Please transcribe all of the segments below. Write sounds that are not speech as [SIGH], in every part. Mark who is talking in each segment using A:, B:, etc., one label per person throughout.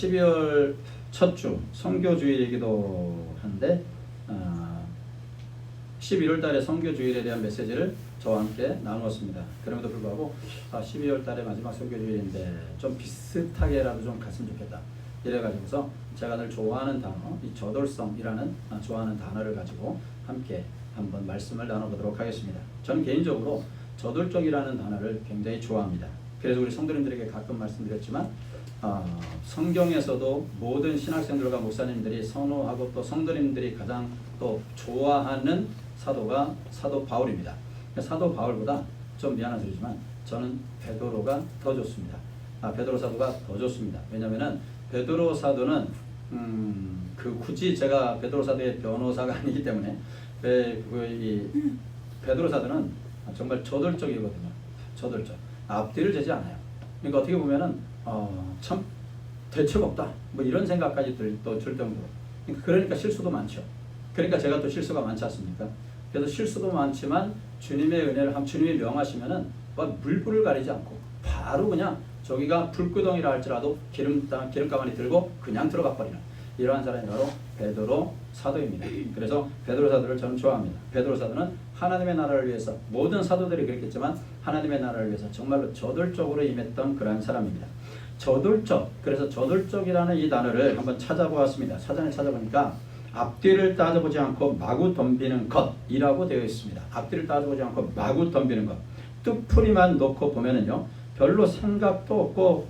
A: 12월 첫주 선교 주일이기도 한데 어, 11월 달에 선교 주일에 대한 메시지를 저와 함께 나누었습니다. 그럼에도 불구하고 아, 12월 달에 마지막 선교 주일인데 좀 비슷하게라도 좀 갔으면 좋겠다. 이래가지고서 제가 늘 좋아하는 단어, 이 저돌성이라는 아, 좋아하는 단어를 가지고 함께 한번 말씀을 나눠보도록 하겠습니다. 저는 개인적으로 저돌적이라는 단어를 굉장히 좋아합니다. 그래서 우리 성도님들에게 가끔 말씀드렸지만 어, 성경에서도 모든 신학생들과 목사님들이 선호하고 또 성도님들이 가장 또 좋아하는 사도가 사도 바울입니다. 사도 바울보다 좀 미안한 소리지만 저는 베드로가 더 좋습니다. 아, 베드로 사도가 더 좋습니다. 왜냐면은 베드로 사도는 음, 그 굳이 제가 베드로 사도의 변호사가 [LAUGHS] 아니기 때문에 베, 그, 이 베드로 사도는 정말 저돌적이거든요. 저돌적. 앞뒤를 재지 않아요. 그러니까 어떻게 보면은 어, 참 대책 없다. 뭐 이런 생각까지 들, 또들 정도로. 그러니까, 그러니까 실수도 많죠. 그러니까 제가 또 실수가 많지 않습니까? 그래서 실수도 많지만 주님의 은혜를 함 주님이 명하시면은 뭐 물불을 가리지 않고 바로 그냥 저기가 불구덩이라 할지라도 기름 기름 가만히 들고 그냥 들어가 버리는 이러한 사람이 바로 베드로 사도입니다. 그래서 베드로 사도를 저는 좋아합니다. 베드로 사도는 하나님의 나라를 위해서 모든 사도들이 그랬겠지만 하나님의 나라를 위해서 정말로 저돌적으로 임했던 그러한 사람입니다. 저돌적 그래서 저돌적이라는 이 단어를 한번 찾아보았습니다. 사전에 찾아보니까 앞뒤를 따져보지 않고 마구 덤비는 것이라고 되어 있습니다. 앞뒤를 따져보지 않고 마구 덤비는 것. 뜻풀이만 놓고 보면은요. 별로 생각도 없고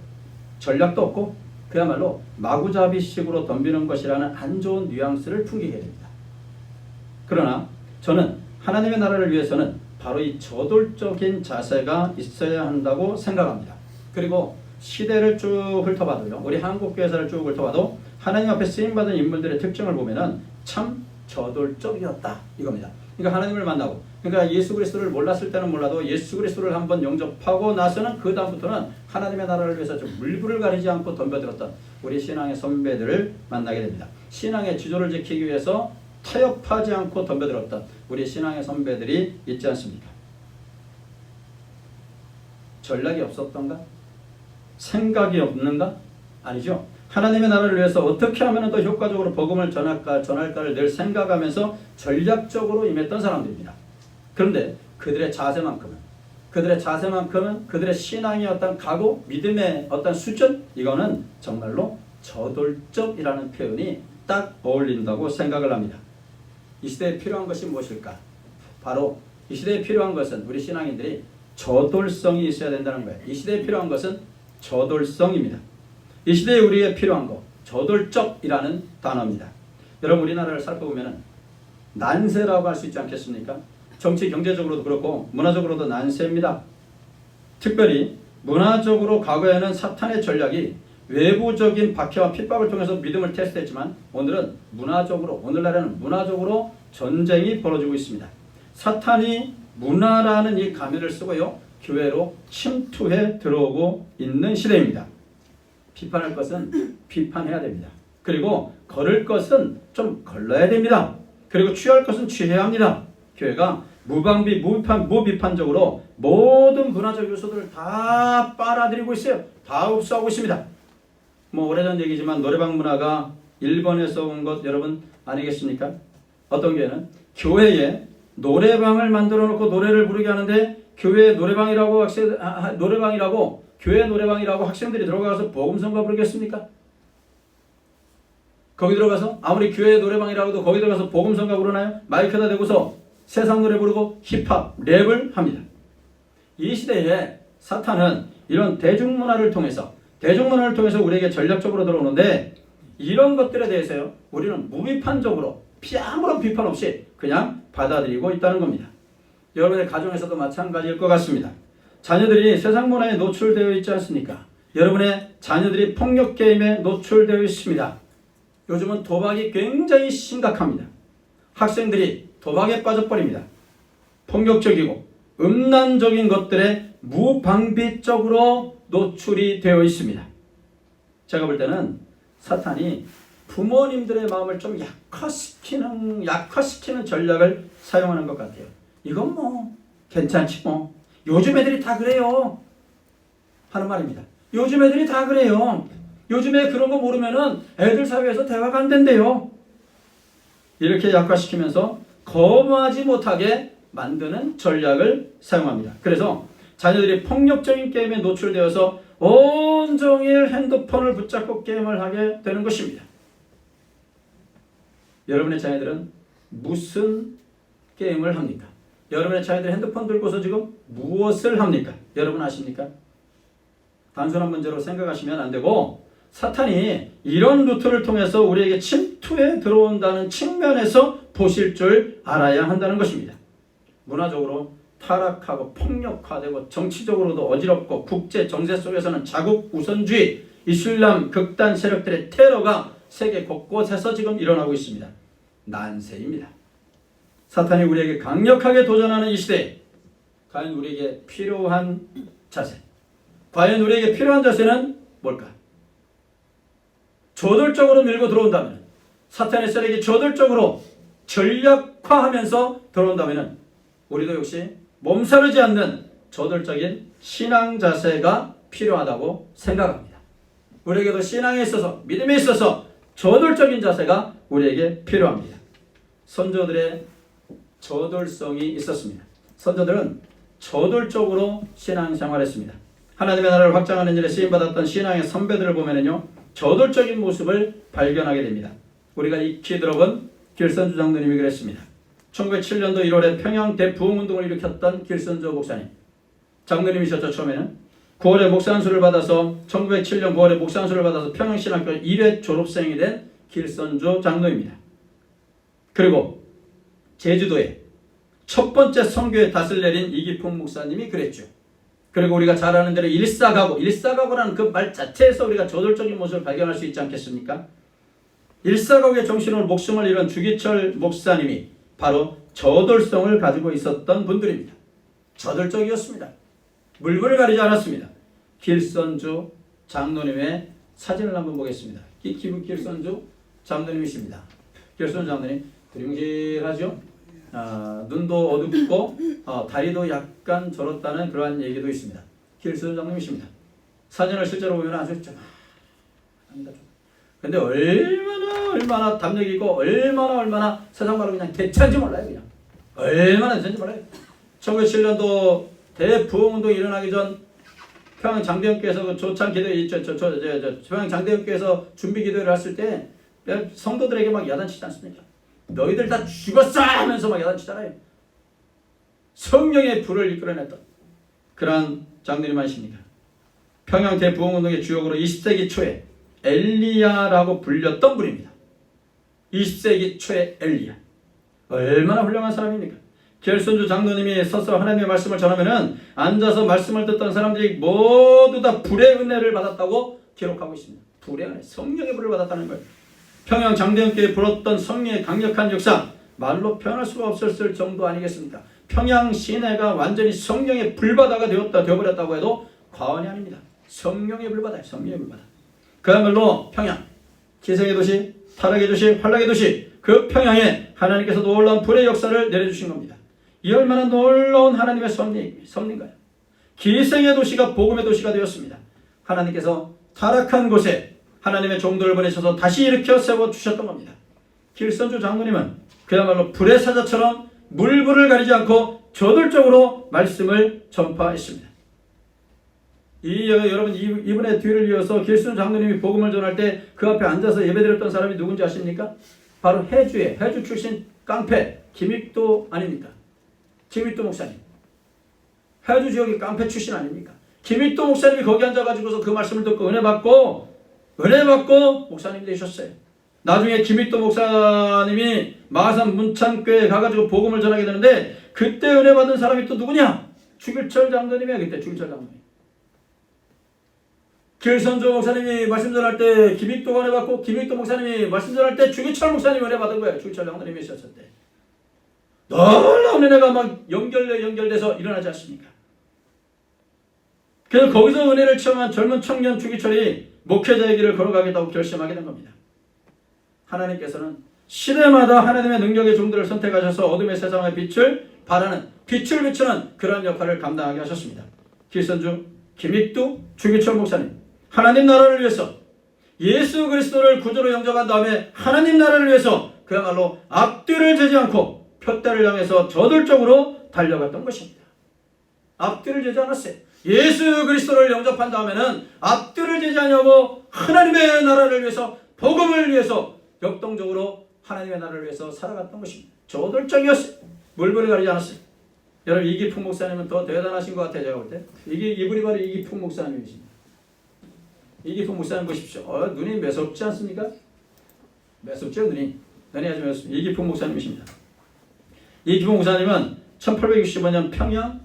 A: 전략도 없고 그야말로 마구잡이식으로 덤비는 것이라는 안 좋은 뉘앙스를 풍기게 됩니다. 그러나 저는 하나님의 나라를 위해서는 바로 이 저돌적인 자세가 있어야 한다고 생각합니다. 그리고 시대를 쭉 훑어봐도요. 우리 한국 교회사를 쭉 훑어봐도 하나님 앞에 쓰임받은 인물들의 특징을 보면은 참 저돌적이었다 이겁니다. 그러니까 하나님을 만나고 그러니까 예수 그리스도를 몰랐을 때는 몰라도 예수 그리스도를 한번 영접하고 나서는 그 다음부터는 하나님의 나라를 위해서 좀 물불을 가리지 않고 덤벼들었던 우리 신앙의 선배들을 만나게 됩니다. 신앙의 지조를 지키기 위해서 타협하지 않고 덤벼들었던 우리 신앙의 선배들이 있지 않습니까? 전략이 없었던가? 생각이 없는가? 아니죠. 하나님의 나라를 위해서 어떻게 하면 더 효과적으로 복음을 전할까, 전할까를 늘 생각하면서 전략적으로 임했던 사람들입니다. 그런데 그들의 자세만큼은, 그들의 자세만큼은 그들의 신앙의 어떤 각오, 믿음의 어떤 수준, 이거는 정말로 저돌적이라는 표현이 딱 어울린다고 생각을 합니다. 이 시대에 필요한 것이 무엇일까? 바로 이 시대에 필요한 것은 우리 신앙인들이 저돌성이 있어야 된다는 거예요. 이 시대에 필요한 것은 저돌성입니다. 이 시대에 우리에게 필요한 거 저돌적이라는 단어입니다. 여러분 우리나라를 살펴보면 난세라고 할 수 있지 않겠습니까? 정치 경제적으로도 그렇고 문화적으로도 난세입니다. 특별히 문화적으로 과거에는 사탄의 전략이 외부적인 박해와 핍박을 통해서 믿음을 테스트했지만 오늘은 문화적으로 오늘날에는 문화적으로 전쟁이 벌어지고 있습니다. 사탄이 문화라는 이 가면을 쓰고요 교회로 침투해 들어오고 있는 시대입니다. 비판할 것은 비판해야 됩니다. 그리고 걸을 것은 좀 걸러야 됩니다. 그리고 취할 것은 취해야 합니다. 교회가 무방비, 무비판, 무비판적으로 모든 문화적 요소들을 다 빨아들이고 있어요. 다 흡수하고 있습니다. 뭐 오래전 얘기지만 노래방 문화가 일본에서 온 것 여러분 아니겠습니까? 어떤 교회는 교회에 노래방을 만들어 놓고 노래를 부르게 하는데 교회 노래방이라고 학생 아, 노래방이라고 교회 노래방이라고 학생들이 들어가서 복음성가 부르겠습니까? 거기 들어가서 아무리 교회 노래방이라고 해도 거기 들어가서 복음성가 부르나요? 마이크에다 대고서 세상 노래 부르고 힙합, 랩을 합니다. 이 시대에 사탄은 이런 대중문화를 통해서 대중문화를 통해서 우리에게 전략적으로 들어오는데 이런 것들에 대해서요 우리는 무비판적으로 피 아무런 비판 없이 그냥 받아들이고 있다는 겁니다. 여러분의 가정에서도 마찬가지일 것 같습니다. 자녀들이 세상 문화에 노출되어 있지 않습니까? 여러분의 자녀들이 폭력 게임에 노출되어 있습니다. 요즘은 도박이 굉장히 심각합니다. 학생들이 도박에 빠져버립니다. 폭력적이고 음란적인 것들에 무방비적으로 노출이 되어 있습니다. 제가 볼 때는 사탄이 부모님들의 마음을 좀 약화시키는 약화시키는 전략을 사용하는 것 같아요. 이건 뭐 괜찮지 뭐. 요즘 애들이 다 그래요. 하는 말입니다. 요즘 애들이 다 그래요. 요즘에 그런 거 모르면은 애들 사회에서 대화가 안 된대요. 이렇게 약화시키면서 거부하지 못하게 만드는 전략을 사용합니다. 그래서 자녀들이 폭력적인 게임에 노출되어서 온종일 핸드폰을 붙잡고 게임을 하게 되는 것입니다. 여러분의 자녀들은 무슨 게임을 합니까? 여러분의 자녀들이 핸드폰 들고서 지금 무엇을 합니까? 여러분 아십니까? 단순한 문제로 생각하시면 안 되고 사탄이 이런 루트를 통해서 우리에게 침투해 들어온다는 측면에서 보실 줄 알아야 한다는 것입니다. 문화적으로 타락하고 폭력화되고 정치적으로도 어지럽고 국제 정세 속에서는 자국 우선주의, 이슬람 극단 세력들의 테러가 세계 곳곳에서 지금 일어나고 있습니다. 난세입니다. 사탄이 우리에게 강력하게 도전하는 이 시대에 과연 우리에게 필요한 자세, 과연 우리에게 필요한 자세는 뭘까? 저돌적으로 밀고 들어온다면 사탄의 세력이 저돌적으로 전략화하면서 들어온다면 우리도 역시 몸살르지 않는 저돌적인 신앙 자세가 필요하다고 생각합니다. 우리에게도 신앙에 있어서 믿음에 있어서 저돌적인 자세가 우리에게 필요합니다. 선조들의 저돌성이 있었습니다. 선조들은 저돌적으로 신앙생활했습니다. 하나님의 나라를 확장하는 일에 쓰임받았던 신앙의 선배들을 보면요 저돌적인 모습을 발견하게 됩니다. 우리가 익히 들어본 길선주 장로님이 그랬습니다. 1907년도 1월에 평양 대부흥운동을 일으켰던 길선조 목사님. 장로님이셨죠 처음에는. 9월에 목사안수를 받아서 1907년 9월에 목사안수를 받아서 평양신학교 1회 졸업생이 된 길선조 장로입니다. 그리고 제주도에 첫 번째 성교에 닷을 내린 이기풍 목사님이 그랬죠. 그리고 우리가 잘 아는 대로 일사가고, 일사가고라는 그 말 자체에서 우리가 저돌적인 모습을 발견할 수 있지 않겠습니까? 일사가고의 정신으로 목숨을 잃은 주기철 목사님이 바로 저돌성을 가지고 있었던 분들입니다. 저돌적이었습니다. 물건을 가리지 않았습니다. 길선주 장로님의 사진을 한번 보겠습니다. 기, 기, 길선주 장로님 두ring실하죠? 아, 눈도 어둡고 어, 다리도 약간 절었다는 그러한 얘기도 있습니다. 길선주 장로님이십니다. 사진을 실제로 보면 아주 좀 합니다. 근데 얼마나 얼마나 담력 있고 얼마나 얼마나 세상 말로 그냥 대체한지 몰라요 그냥 얼마나 대체한지 몰라요 1907년도 대부흥운동이 일어나기 전 평양 장대원께서 그 조찬 기도 있죠 저 저저 평양 장대원께서 준비 기도를 했을 때 성도들에게 막 야단치지 않습니까 너희들 다 죽었어 하면서 막 야단치잖아요 성령의 불을 이끌어냈던 그러한 장로님 아십니까 평양 대부흥운동의 주역으로 20세기 초에 엘리야라고 불렸던 분입니다. 20세기 초의 엘리야. 얼마나 훌륭한 사람입니까? 결선주 장로님이 서서 하나님의 말씀을 전하면은 앉아서 말씀을 듣던 사람들이 모두 다 불의 은혜를 받았다고 기록하고 있습니다. 불의 은혜, 성령의 불을 받았다는 거예요. 평양 장대원교회 불었던 성령의 강력한 역사 말로 표현할 수가 없었을 정도 아니겠습니까? 평양 시내가 완전히 성령의 불바다가 되었다 되어버렸다고 해도 과언이 아닙니다. 성령의 불바다, 성령의 불바다. 그야말로 평양, 기생의 도시, 타락의 도시, 환락의 도시, 그 평양에 하나님께서 놀라운 불의 역사를 내려주신 겁니다. 이 얼마나 놀라운 하나님의 섭리, 섭리인가요? 기생의 도시가 복음의 도시가 되었습니다. 하나님께서 타락한 곳에 하나님의 종들을 보내셔서 다시 일으켜 세워주셨던 겁니다. 길선주 장로님은 그야말로 불의 사자처럼 물불을 가리지 않고 저돌적으로 말씀을 전파했습니다. 이 여, 여러분 이, 이분의 뒤를 이어서 길순 장로님이 복음을 전할 때 그 앞에 앉아서 예배드렸던 사람이 누군지 아십니까? 바로 해주의 해주 출신 깡패 김익도 아닙니까? 김익도 목사님. 해주 지역의 깡패 출신 아닙니까? 김익도 목사님이 거기 앉아가지고서 그 말씀을 듣고 은혜 받고 은혜 받고 목사님 되셨어요. 나중에 김익도 목사님이 마산 문창교에 가가지고 복음을 전하게 되는데 그때 은혜 받은 사람이 또 누구냐? 주길철 장로님이야 그때 주길철 장로님. 길선조 목사님이 말씀 전할 때 김익도 은혜 받고 김익도 목사님이 말씀 전할 때 주기철 목사님이 은혜 받은 거예요. 주기철 장로님이 있었을 때. 놀라운 은혜가 막 연결돼 연결돼서 일어나지 않습니까? 그래서 거기서 은혜를 체험한 젊은 청년 주기철이 목회자의 길을 걸어가겠다고 결심하게 된 겁니다. 하나님께서는 시대마다 하나님의 능력의 종들을 선택하셔서 어둠의 세상의 빛을 바라는 빛을 비추는 그런 역할을 감당하게 하셨습니다. 길선주, 김익두, 주기철 목사님 하나님 나라를 위해서 예수 그리스도를 구주로 영접한 다음에 하나님 나라를 위해서 그야말로 앞뒤를 재지 않고 표대를 향해서 저돌적으로 달려갔던 것입니다. 앞뒤를 재지 않았어요. 예수 그리스도를 영접한 다음에는 앞뒤를 재지 않냐고 하나님의 나라를 위해서 복음을 위해서 역동적으로 하나님의 나라를 위해서 살아갔던 것입니다. 저돌적이었어요. 물불을 가리지 않았어요. 여러분 이기풍 목사님은 더 대단하신 것 같아요. 제가 볼 때. 이게 이분이 바로 이기풍 목사님이십니다. 이기풍 목사님 보십시오. 어, 눈이 매섭지 않습니까? 매섭죠 눈이. 눈이 아주 매섭습니다. 이기풍 목사님이십니다. 이기풍 목사님은 1865년 평양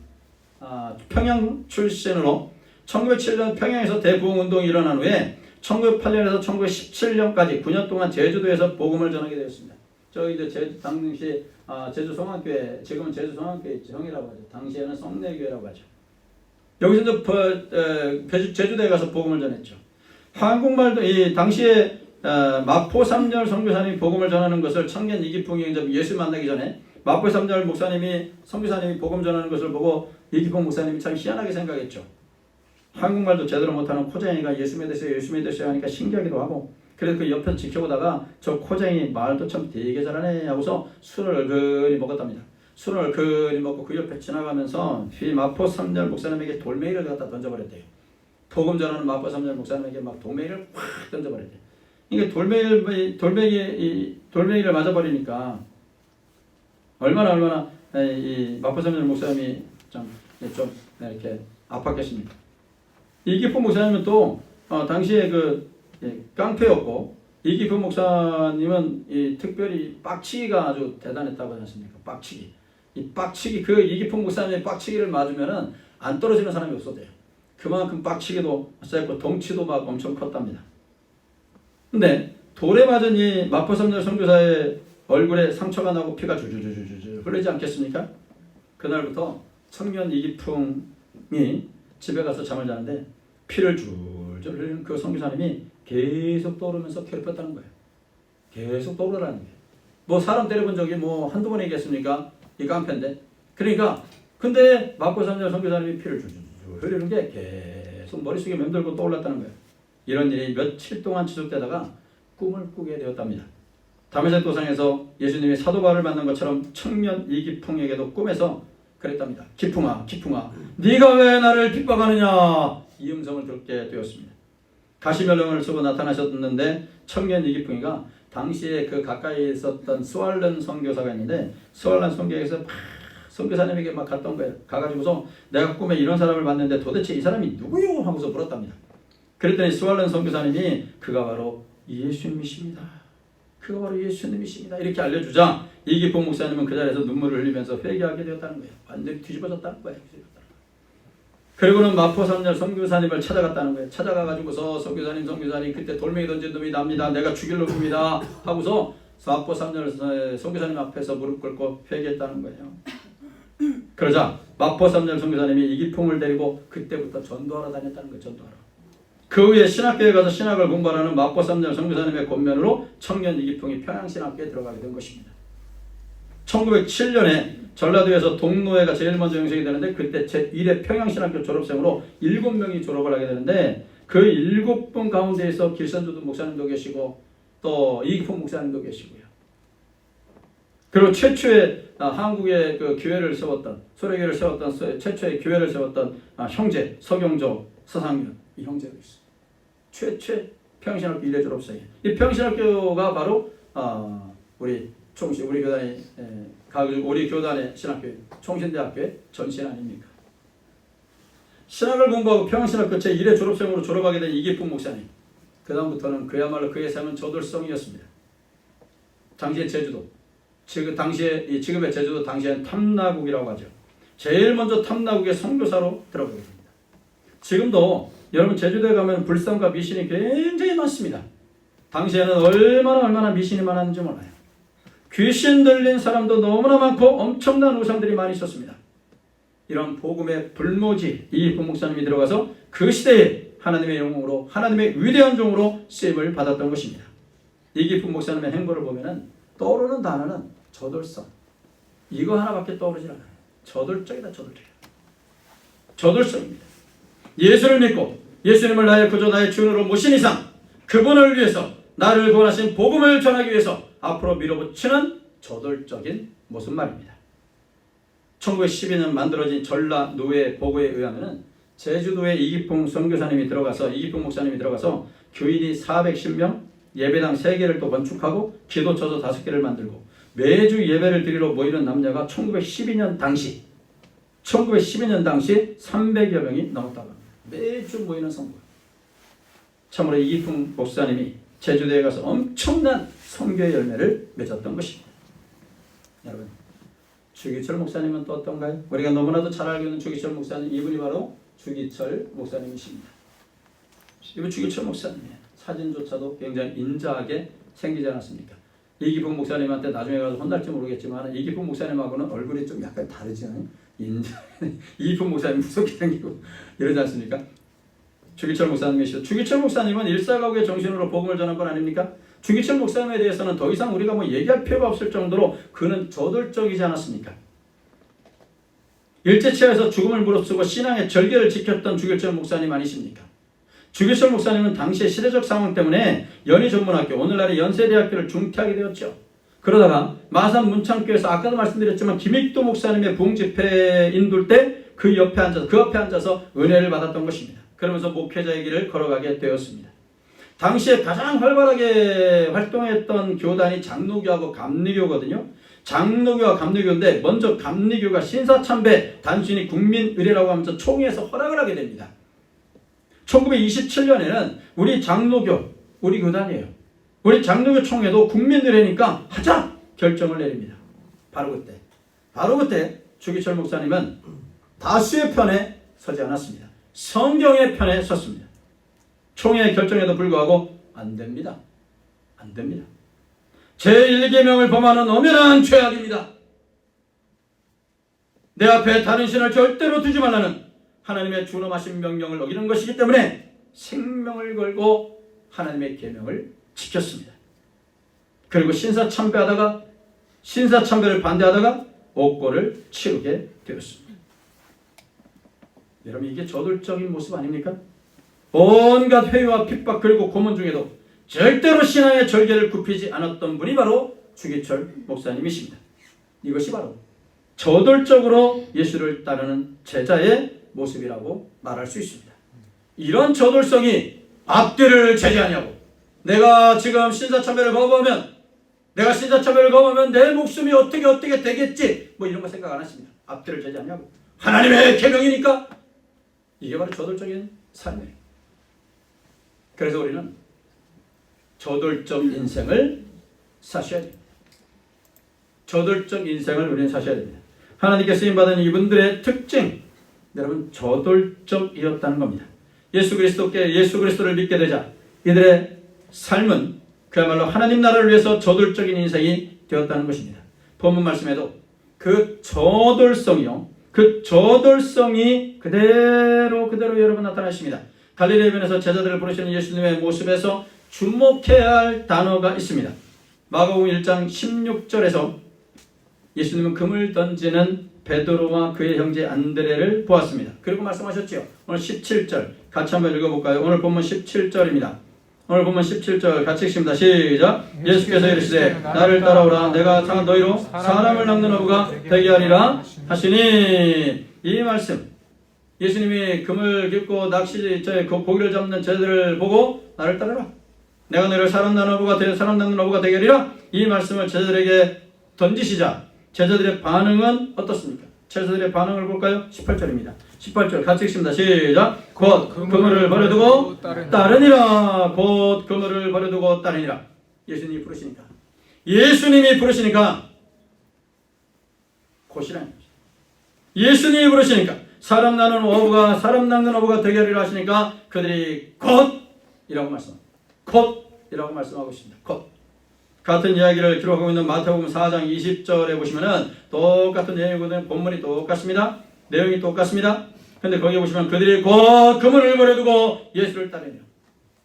A: 아, 평양 출신으로 1907년 평양에서 대부흥운동이 일어난 후에 1908년에서 1917년까지 9년 동안 제주도에서 복음을 전하게 되었습니다. 저희 이제 제주 당시 아, 제주 성안교회 지금은 제주 성안교회 정이라고 하죠. 당시에는 성내교회라고 하죠. 여기서 이제 버, 에, 제주- 제주도에 가서 복음을 전했죠. 한국말도 이 당시에 어, 마포 삼열 선교사님이 복음을 전하는 것을 청년 이기풍이 예수 만나기 전에 마포 삼열 목사님이 선교사님이 복음 전하는 것을 보고 이기풍 목사님이 참 희한하게 생각했죠. 한국말도 제대로 못하는 코쟁이가 예수 믿으세요 예수 믿으세요 하니까 신기하기도 하고 그래서 그 옆에서 지켜보다가 저 코쟁이 말도 참 되게 잘하네 하고서 술을 얼큰히 먹었답니다. 술을 얼큰히 먹고 그 옆에 지나가면서 이 마포 삼열 목사님에게 돌멩이를 갖다 던져버렸대요. 복음 전하는 마포 삼열 목사님에게 막 돌멩이를 확 던져버렸대요. 이게 돌멩이 이 돌멩이를 맞아버리니까 얼마나 얼마나 이 마포 삼열 목사님이 좀, 좀 이렇게 아팠겠습니까? 이기포 목사님은 또 어, 당시에 그 예, 깡패였고 이기포 목사님은 이 특별히 빡치기가 아주 대단했다고 하지 않습니까? 빡치기. 이 빡치기 그 이기포 목사님의 빡치기를 맞으면은 안 떨어지는 사람이 없었대요. 그만큼 빡치기도 셌고 덩치도 막 엄청 컸답니다. 근데 돌에 맞은 이 마포섬열 선교사의 얼굴에 상처가 나고 피가 줄줄줄줄줄 흐르지 않겠습니까? 그날부터 청년 이기풍이 집에 가서 잠을 자는데 피를 줄줄 흘리는 그 선교사님이 계속 떠오르면서 괴롭혔다는 거예요. 계속 떠오르라는 거예요. 뭐 사람 때려본 적이 뭐 한두 번이겠습니까? 이 깡패인데. 그러니까 근데 마포삼년 선교사님이 피를 줄줄 흘리는 게 계속 머릿속에 맴돌고 떠올랐다는 거예요. 이런 일이 며칠 동안 지속되다가 꿈을 꾸게 되었답니다. 다메섹 도상에서 예수님이 사도 바울을 만난 것처럼 청년 이기풍에게도 꿈에서 그랬답니다. 기풍아, 기풍아, 네가 왜 나를 핍박하느냐? 이 음성을 듣게 되었습니다. 가시멜령을 쓰고 나타나셨는데 청년 이기풍이가 당시에 그 가까이에 있었던 스왈른 선교사가 있는데 스왈른 선교에서 막 선교사님에게 막 갔던 거예요. 가가지고서 내가 꿈에 이런 사람을 봤는데 도대체 이 사람이 누구요? 하고서 물었답니다. 그랬더니 스왈른 선교사님이 그가 바로 예수님이십니다. 그가 바로 예수님이십니다. 이렇게 알려주자 이기풍 목사님은 그 자리에서 눈물을 흘리면서 회개하게 되었다는 거예요. 완전히 뒤집어졌다는 거예요. 그리고는 마포 삼년 선교사님을 찾아갔다는 거예요. 찾아가가지고서 선교사님, 선교사님 그때 돌멩이 던진 놈이 납니다. 내가 죽일 놈입니다. 하고서 마포 삼년 선교사님 앞에서 무릎 꿇고 회개했다는 거예요. 그러자 마포 삼년 선교사님이 이기풍을 데리고 그때부터 전도하러 다녔다는 거예요. 전도하러. 그 후에 신학교에 가서 신학을 공부하는 마포 삼년 선교사님의 권면으로 청년 이기풍이 평양신학교에 들어가게 된 것입니다. 1907년에 전라도에서 동노회가 제일 먼저 형성이 되는데 그때 제1회 평양신학교 졸업생으로 7명이 졸업을 하게 되는데 그 7분 가운데에서 길선주도 목사님도 계시고 또 이기풍 목사님도 계시고요. 그리고 최초의 아, 한국의 그 교회를 세웠던 소래교회를 세웠던 서- 최초의 교회를 세웠던 아, 형제 서경조 서상윤 이 형제도 있어요. 최초의 평신학교 1회 졸업생이 이 평신학교가 바로 아, 우리 총신 우리 교단의 에, 가 우리 교단의 신학교 총신대학교의 전신 아닙니까? 신학을 공부하고 평신학교 제 1회 졸업생으로 졸업하게 된 이기풍 목사님 그 다음부터는 그야말로 그의 삶은 저돌성이었습니다. 당시의 제주도 지금 당시에 이 지금의 제주도 당시엔 탐나국이라고 하죠. 제일 먼저 탐나국의 선교사로 들어가게 됩니다. 지금도 여러분 제주도에 가면 불상과 미신이 굉장히 많습니다. 당시에는 얼마나 얼마나 미신이 많았는지 몰라요. 귀신 들린 사람도 너무나 많고 엄청난 우상들이 많이 있었습니다. 이런 복음의 불모지 이 부목사님이 들어가서 그 시대에 하나님의 영웅으로 하나님의 위대한 종으로 쓰임을 받았던 것입니다. 이기품 목사님의 행보를 보면은 떠오르는 단어는 저돌성. 이거 하나밖에 떠오르지 않아요. 저돌적이다, 저돌적이다. 저돌성입니다. 예수를 믿고 예수님을 나의 구조 나의 주인으로 모신 이상 그분을 위해서 나를 구원하신 복음을 전하기 위해서 앞으로 밀어붙이는 저돌적인 모습 말입니다. 1912년 만들어진 전라 노예 보고에 의하면 제주도에 이기풍 선교사님이 들어가서 이기풍 목사님이 들어가서 교인이 410명 예배당 3개를 또 건축하고 기도처소 5개를 만들고 매주 예배를 드리러 모이는 남녀가 1912년 당시 1912년 당시 300여 명이 넘었다고 합니다. 매주 모이는 성도. 참으로 이기풍 목사님이 제주도에 가서 엄청난 성교의 열매를 맺었던 것입니다. 여러분 주기철 목사님은 또 어떤가요? 우리가 너무나도 잘 알고 있는 주기철 목사님 이분이 바로 주기철 목사님이십니다. 이분 주기철 목사님이에요. 사진조차도 굉장히 인자하게 생기지 않았습니까? 이기풍 목사님한테 나중에 가서 혼날지 모르겠지만 이기풍 목사님하고는 얼굴이 좀 약간 다르지 않아요? 인자 [LAUGHS] 이기풍 목사님 무섭게 생기고 이러지 않습니까? 주기철 목사님이시죠. 주기철 목사님은 일사가구의 정신으로 복음을 전한 건 아닙니까? 주기철 목사님에 대해서는 더 이상 우리가 뭐 얘기할 필요가 없을 정도로 그는 저돌적이지 않았습니까? 일제치하에서 죽음을 무릅쓰고 신앙의 절개를 지켰던 주기철 목사님 아니십니까? 주기철 목사님은 당시의 시대적 상황 때문에 연희전문학교, 오늘날의 연세대학교를 중퇴하게 되었죠. 그러다가 마산 문창교에서 아까도 말씀드렸지만 김익도 목사님의 부흥집회 인도를 때그 옆에 앉아서 그 옆에 앉아서 은혜를 받았던 것입니다. 그러면서 목회자의 길을 걸어가게 되었습니다. 당시에 가장 활발하게 활동했던 교단이 장로교하고 감리교거든요. 장로교와 감리교인데 먼저 감리교가 신사참배 단순히 국민의례라고 하면서 총회에서 허락을 하게 됩니다. 1927년에는 우리 장로교, 우리 교단이에요. 우리 장로교 총회도 국민의례니까 하자 결정을 내립니다. 바로 그때. 바로 그때 주기철 목사님은 다수의 편에 서지 않았습니다. 성경의 편에 섰습니다. 총회 결정에도 불구하고 안 됩니다. 안 됩니다. 제1계명을 범하는 엄연한 죄악입니다. 내 앞에 다른 신을 절대로 두지 말라는 하나님의 준엄하신 명령을 어기는 것이기 때문에 생명을 걸고 하나님의 계명을 지켰습니다. 그리고 신사 참배하다가 신사 참배를 반대하다가 옥고를 치르게 되었습니다. 여러분 이게 저돌적인 모습 아닙니까? 온갖 회유와 핍박 그리고 고문 중에도 절대로 신앙의 절개를 굽히지 않았던 분이 바로 주기철 목사님이십니다. 이것이 바로 저돌적으로 예수를 따르는 제자의 모습이라고 말할 수 있습니다. 이런 저돌성이 앞뒤를 제지하냐고. 내가 지금 신사참배를 거부하면 내가 신사참배를 거부하면 내 목숨이 어떻게 어떻게 되겠지 뭐 이런 거 생각 안 하십니다. 앞뒤를 제지하냐고. 하나님의 계명이니까 이게 바로 저돌적인 삶이에요. 그래서 우리는 저돌적 인생을 사셔야 됩니다. 저돌적 인생을 우리는 사셔야 됩니다. 하나님께 쓰임받은 이분들의 특징, 여러분 저돌적이었다는 겁니다. 예수 그리스도께 예수 그리스도를 믿게 되자 이들의 삶은 그야말로 하나님 나라를 위해서 저돌적인 인생이 되었다는 것입니다. 본문 말씀에도 그 저돌성이요, 그 저돌성이 그대로 그대로 여러분 나타나십니다. 갈릴리 변에서 제자들을 부르시는 예수님의 모습에서 주목해야 할 단어가 있습니다. 마가복음 1장 16절에서 예수님은 금을 던지는 베드로와 그의 형제 안드레를 보았습니다. 그리고 말씀하셨지요. 오늘 17절 같이 한번 읽어볼까요? 오늘 본문 17절입니다. 오늘 본문 17절 같이 읽습니다. 시작. 예수께서 이르시되 나를 따라오라 내가 상한 너희로 사람을 낚는 어부가 되게 하리라 하시니 이 말씀 예수님이 금을 깃고 낚시 저 고기를 잡는 제자들을 보고 나를 따르라. 내가 너를 사람 낚는 어부가 되 사람 낚는 어부가 되게 하리라. 이 말씀을 제자들에게 던지시자 제자들의 반응은 어떻습니까? 제자들의 반응을 볼까요? 18절입니다. 18절 같이 읽습니다. 시작. 곧 그물을 버려두고 따르니라. 곧 그물을 버려두고 따르니라. 예수님이 부르시니까. 예수님이 부르시니까 곧이라는 거죠. 예수님이 부르시니까 사람 나는 어부가 사람 낚는 어부가 되게 하리라 하시니까 그들이 곧 이라고 말씀. 곧이라고 말씀하고 있습니다. 곧. 같은 이야기를 기록하고 있는 마태복음 4장 20절에 보시면은 똑같은 내용이거든요. 본문이 똑같습니다. 내용이 똑같습니다. 근데 거기 보시면 그들이 곧 그물을 버려두고 예수를 따르며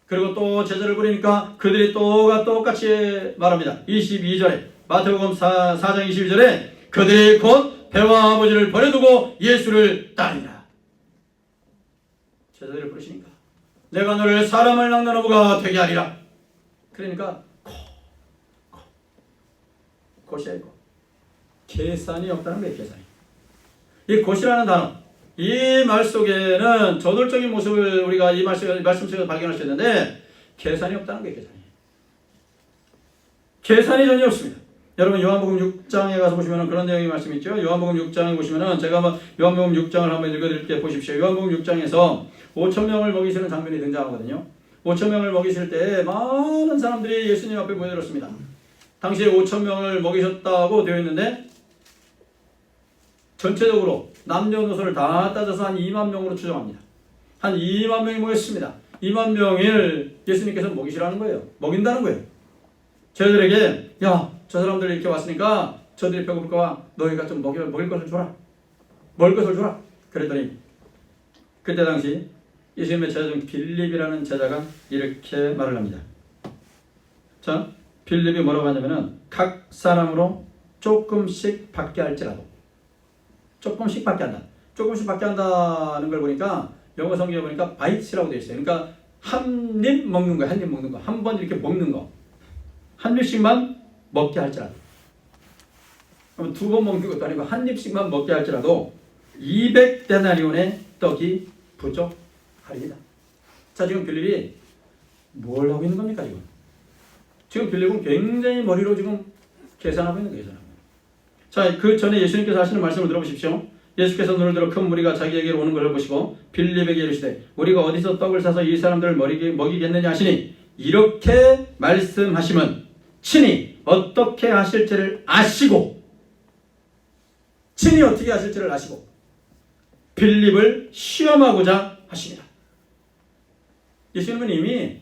A: 그리고 또 제자를 부리니까 그들이 또가 똑같이 말합니다. 22절에 마태복음 4, 4장 22절에 그들이 곧 배와 아버지를 버려두고 예수를 따르니라. 제자들을 부르시니까 내가 너를 사람을 낚는 어부가 되게 하리라. 그러니까 곧이야 이거. 계산이 없다는 거예요. 계산이. 이 곧이라는 단어. 이 말 속에는 저돌적인 모습을 우리가 이 말씀, 말씀 속에서 발견할 수 있는데 계산이 없다는 거예요. 계산이. 계산이 전혀 없습니다. 여러분 요한복음 6장에 가서 보시면 그런 내용의 말씀이 있죠. 요한복음 6장에 보시면은 제가 한번 요한복음 6장을 한번 읽어드릴게 보십시오. 요한복음 6장에서 5천 명을 먹이시는 장면이 등장하거든요. 5천 명을 먹이실 때 많은 사람들이 예수님 앞에 모여들었습니다. 당시에 5천 명을 먹이셨다고 되어 있는데 전체적으로 남녀노소를 다 따져서 한 2만 명으로 추정합니다. 한 2만 명이 모였습니다. 2만 명을 예수님께서 먹이시라는 거예요. 먹인다는 거예요. 저희들에게 야, 저 사람들 이렇게 왔으니까 저들이 배고플까 너희가 좀 먹일, 먹일 것을 줘라. 먹을 것을 줘라. 그랬더니 그때 당시 예수님의 제자 중 빌립이라는 제자가 이렇게 말을 합니다. 자, 빌립이 뭐라고 하냐면은 각 사람으로 조금씩 받게 할지라도 조금씩 받게 한다. 조금씩 받게 한다는 걸 보니까 영어 성경에 보니까 바이츠라고 되어 있어요. 그러니까 한 입 먹는 거, 한 입 먹는 거, 한 번 이렇게 먹는 거, 한 입씩만 먹게 할지라도. 그럼 두 번 먹는 것도 아니고 한 입씩만 먹게 할지라도 200데나리온의 떡이 부족하리이다. 자, 지금 빌립이 뭘 하고 있는 겁니까, 지금? 지금 빌립은 굉장히 머리로 지금 계산하고 있는 거예요. 자, 그 전에 예수님께서 하시는 말씀을 들어보십시오. 예수께서 눈을 들어 큰 무리가 자기에게로 오는 것을 보시고 빌립에게 이르시되 우리가 어디서 떡을 사서 이 사람들을 먹이게, 먹이겠느냐 하시니 이렇게 말씀하시면 친히 어떻게 하실지를 아시고 친히 어떻게 하실지를 아시고 빌립을 시험하고자 하십니다. 예수님은 이미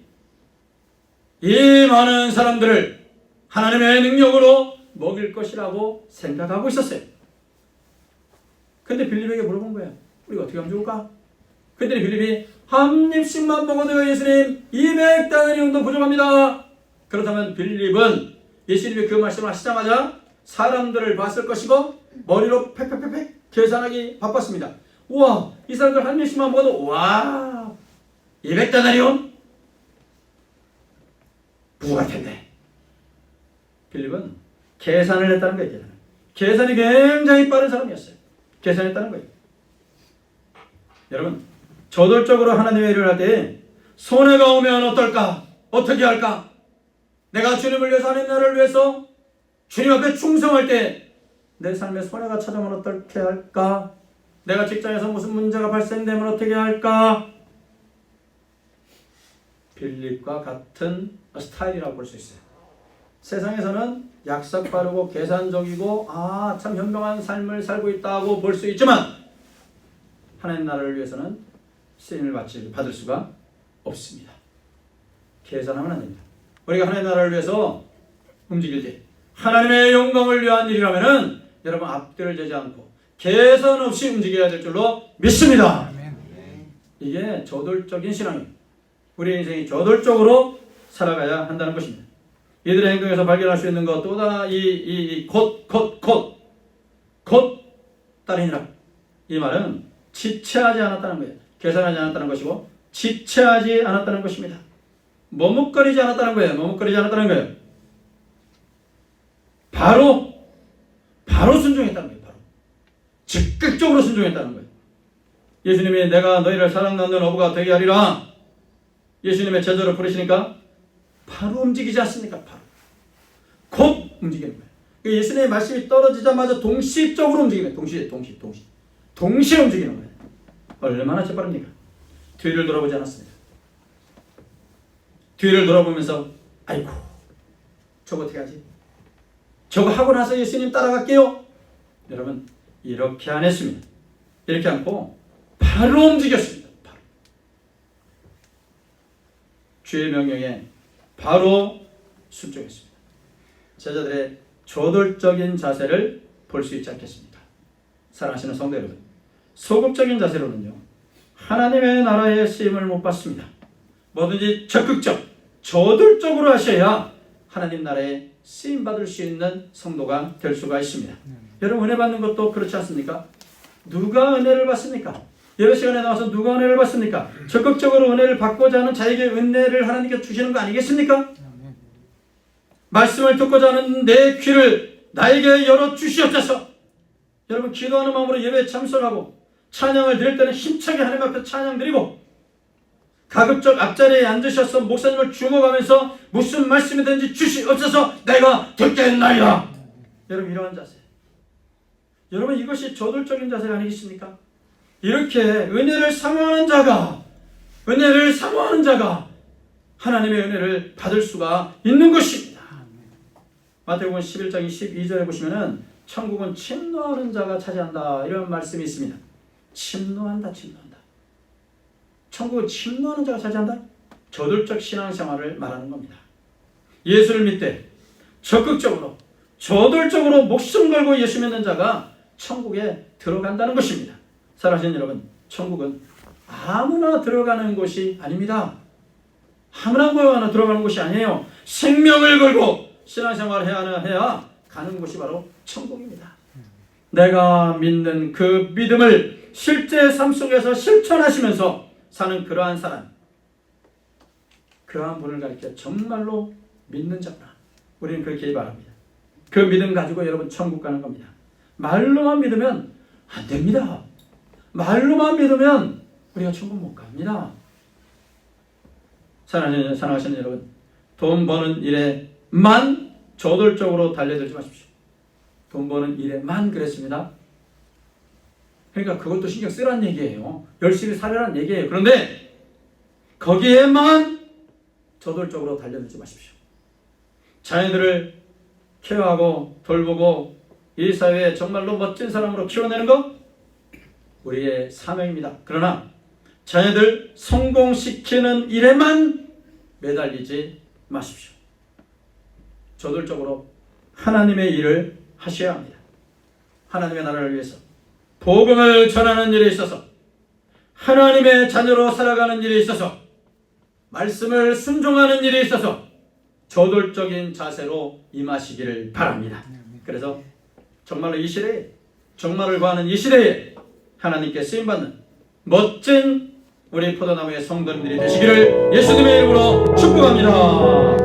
A: 이 많은 사람들을 하나님의 능력으로 먹일 것이라고 생각하고 있었어요. 근데 빌립에게 물어본 거예요. 우리가 어떻게 하면 좋을까? 그랬더니 빌립이 한 입씩만 먹어도 예수님 200다리 정도 부족합니다. 그렇다면 빌립은 예수님이 그 말씀을 하시자마자 사람들을 봤을 것이고 머리로 팩팩팩팩 계산하기 바빴습니다. 우와 이 사람들 한 입씩만 먹어도 와 200다나리온 부할 텐데 빌립은 계산을 했다는 거예요. 계산. 계산이 굉장히 빠른 사람이었어요. 계산했다는 거예요. 여러분 저돌적으로 하나님의 일을 할 때 손해가 오면 어떨까? 어떻게 할까? 내가 주님을 위해서 하나님 나라를 위해서 주님 앞에 충성할 때 내 삶에 손해가 찾아오면 어떻게 할까? 내가 직장에서 무슨 문제가 발생되면 어떻게 할까? 빌립과 같은 스타일이라고 볼 수 있어요. 세상에서는 약삭 빠르고 계산적이고 아 참 현명한 삶을 살고 있다고 볼 수 있지만 하나님 나라를 위해서는 쓰임을 받을 수가 없습니다. 계산하면 안 됩니다. 우리가 하나님 나라를 위해서 움직일 때 하나님의 영광을 위한 일이라면은 여러분 앞뒤를 재지 않고 계산 없이 움직여야 될 줄로 믿습니다. 이게 저돌적인 신앙이에요. 우리 인생이 저돌적으로 살아가야 한다는 것입니다. 이들의 행동에서 발견할 수 있는 것 또다 이이곧곧곧곧 따르니라 이 말은 지체하지 않았다는 거예요. 계산하지 않았다는 것이고 지체하지 않았다는 것입니다. 머뭇거리지 않았다는 거예요. 머뭇거리지 않았다는 거예요. 바로 바로 순종했다는 거예요. 바로 즉각적으로 순종했다는 거예요. 예수님이 내가 너희를 사랑 낳는 어부가 되게 하리라. 예수님의 제자로 부르시니까 바로 움직이지 않습니까? 바로. 곧 움직이는 거예요. 그러니까 예수님의 말씀이 떨어지자마자 동시적으로 움직이는 거예요. 동시에, 동시, 동시. 동시에 움직이는 거예요. 얼마나 재빠릅니까? 뒤를 돌아보지 않았습니다. 뒤를 돌아보면서 아이고 저거 어떻게 하지? 저거 하고 나서 예수님 따라갈게요. 여러분 이렇게 안 했습니다. 이렇게 않고 바로 움직였습니다. 바로. 주의 명령에 바로 순종했습니다. 제자들의 저돌적인 자세를 볼 수 있지 않겠습니까? 사랑하시는 성도 여러분, 소극적인 자세로는요, 하나님의 나라의 쓰임을 못 받습니다. 뭐든지 적극적, 저돌적으로 하셔야 하나님 나라에 쓰임 받을 수 있는 성도가 될 수가 있습니다. 여러분 은혜 받는 것도 그렇지 않습니까? 누가 은혜를 받습니까? 예배 시간에 나와서 누가 은혜를 받습니까? 적극적으로 은혜를 받고자 하는 자에게 은혜를 하나님께 주시는 거 아니겠습니까? 말씀을 듣고자 하는 내 귀를 나에게 열어 주시옵소서. 여러분 기도하는 마음으로 예배에 참석하고 찬양을 드릴 때는 힘차게 하나님 앞에 찬양 드리고 가급적 앞자리에 앉으셔서 목사님을 주목하면서 무슨 말씀이든지 주시옵소서 내가 듣겠나이다. 여러분 이러한 자세. 여러분 이것이 저돌적인 자세가 아니겠습니까? 이렇게 은혜를 사모하는 자가 은혜를 사모하는 자가 하나님의 은혜를 받을 수가 있는 것입니다. 마태복음 11장 12절에 보시면은 천국은 침노하는 자가 차지한다 이런 말씀이 있습니다. 침노한다, 침노한다. 천국은 침노하는 자가 차지한다. 저돌적 신앙생활을 말하는 겁니다. 예수를 믿되 적극적으로 저돌적으로 목숨 걸고 예수 믿는 자가 천국에 들어간다는 것입니다. 사랑하시는 여러분, 천국은 아무나 들어가는 곳이 아닙니다. 아무나 모여나 들어가는 곳이 아니에요. 생명을 걸고 신앙생활을 해야, 해야 가는 곳이 바로 천국입니다. 내가 믿는 그 믿음을 실제 삶 속에서 실천하시면서 사는 그러한 사람, 그러한 분을 가리켜 정말로 믿는 자구나. 우리는 그렇게 바랍니다. 그 믿음 가지고 여러분 천국 가는 겁니다. 말로만 믿으면 안 됩니다. 말로만 믿으면 우리가 천국 못 갑니다. 사랑하시는, 사랑하시는 여러분, 돈 버는 일에만 저돌적으로 달려들지 마십시오. 돈 버는 일에만 그랬습니다. 그러니까 그것도 신경 쓰라는 얘기예요. 열심히 살려라는 얘기예요. 그런데 거기에만 저돌적으로 달려들지 마십시오. 자녀들을 케어하고 돌보고 이 사회에 정말로 멋진 사람으로 키워내는 것 우리의 사명입니다. 그러나 자녀들 성공시키는 일에만 매달리지 마십시오. 저돌적으로 하나님의 일을 하셔야 합니다. 하나님의 나라를 위해서 복음을 전하는 일에 있어서 하나님의 자녀로 살아가는 일에 있어서 말씀을 순종하는 일에 있어서 저돌적인 자세로 임하시기를 바랍니다. 그래서 정말로 이 시대에 정말을 구하는 이 시대에 하나님께 쓰임받는 멋진 우리 포도나무의 성도님들이 되시기를 예수님의 이름으로 축복합니다.